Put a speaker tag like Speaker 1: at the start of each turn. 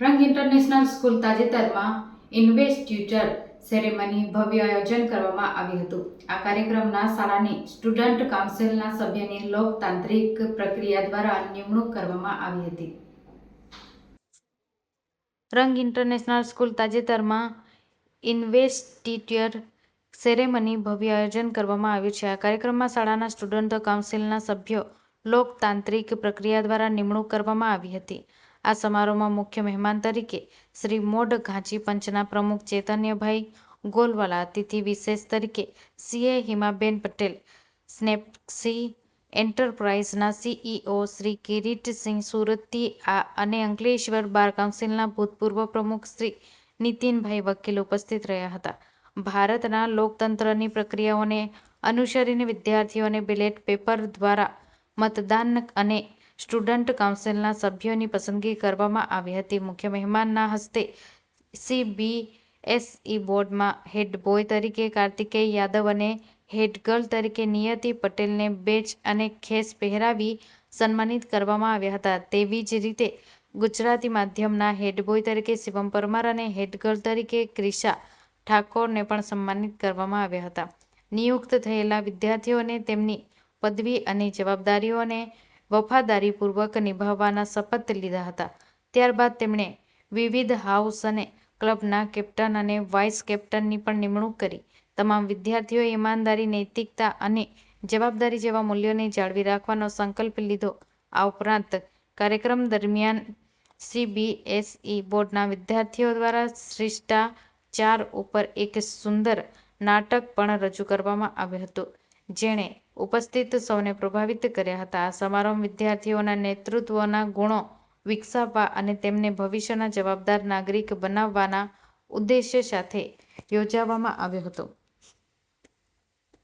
Speaker 1: રંગ international school તાજેતરમાં ઇન્વેસ્ટ્યુટર ceremony ભવ્ય આયોજન કરવામાં આવ્યું હતું. આ કાર્યક્રમના શાળાની સ્ટુડન્ટ કાઉન્સિલના સભ્યની લોકતાંત્રિક પ્રક્રિયા દ્વારા નિમણૂક કરવામાં આવી હતી. રંગ ઇન્ટરનેશનલ સ્કૂલ તાજેતરમાં ઇન્વેસ્ટિટ્યર સેરેમની ભવ્ય આયોજન કરવામાં આવ્યું છે. આ કાર્યક્રમમાં શાળાના સ્ટુડન્ટ કાઉન્સિલના સભ્યો લોકતાંત્રિક પ્રક્રિયા દ્વારા નિમણૂક કરવામાં આવી હતી. આ સમારોહમાં મુખ્ય મહેમાન તરીકે શ્રી મોઢ ઘાંચી પંચના પ્રમુખ ચૈતન્યભાઈ ગોલવાલા, અતિથિ વિશેષ તરીકે સીએ હિમાબેન પટેલ સ્નેપસી એન્ટરપ્રાઇઝના સીઈઓ શ્રી કિરીટસિંહ સુરતી, આ અને અંકલેશ્વર બાર કાઉન્સિલના ભૂતપૂર્વ પ્રમુખ શ્રી નીતિનભાઈ વકીલ ઉપસ્થિત રહ્યા હતા. ભારતના લોકતંત્રની પ્રક્રિયાઓને અનુસરીને વિદ્યાર્થીઓને બેલેટ પેપર દ્વારા મતદાન અને સ્ટુડન્ટ કાઉન્સિલના સભ્યોની પસંદગી કરવામાં આવી હતી. મુખ્ય મહેમાનના હસ્તે સીબીએસઈ બોર્ડમાં હેડ બોય તરીકે કાર્તિકેય યાદવ અને હેડ ગર્લ તરીકે નિયતિ પટેલને બેચ અને ખેસ પહેરાવી સન્માનિત કરવામાં આવ્યા હતા. તેવી જ રીતે ગુજરાતી માધ્યમના હેડ બોય તરીકે શિવમ પરમાર અને હેડ ગર્લ તરીકે ક્રિશા ઠાકોરને પણ સન્માનિત કરવામાં આવ્યા હતા. નિયુક્ત થયેલા વિદ્યાર્થીઓને તેમની પદવી અને જવાબદારીઓને વફાદારીપૂર્વક નિભાવવાના શપથ લીધા હતા. ત્યારબાદ તેમણે વિવિધ હાઉસ અને ક્લબના કેપ્ટન અને વાઇસ કેપ્ટનની પણ નિમણૂક કરી. તમામ વિદ્યાર્થીઓએ ઈમાનદારી, નૈતિકતા અને જવાબદારી જેવા મૂલ્યોને જાળવી રાખવાનો સંકલ્પ લીધો. આ ઉપરાંત કાર્યક્રમ દરમિયાન સીબીએસઈ બોર્ડના વિદ્યાર્થીઓ દ્વારા શિષ્ટાચાર ઉપર એક સુંદર નાટક પણ રજૂ કરવામાં આવ્યું હતું. જેણે ઉપસ્થિત સૌને પ્રભાવિત કર્યા હતા. આ સમારોહ વિદ્યાર્થીઓના નેતૃત્વના ગુણો વિકસાવવા અને તેમને ભવિષ્યના જવાબદાર નાગરિક બનાવવાના ઉદ્દેશ્ય સાથે યોજવામાં આવ્યો હતો.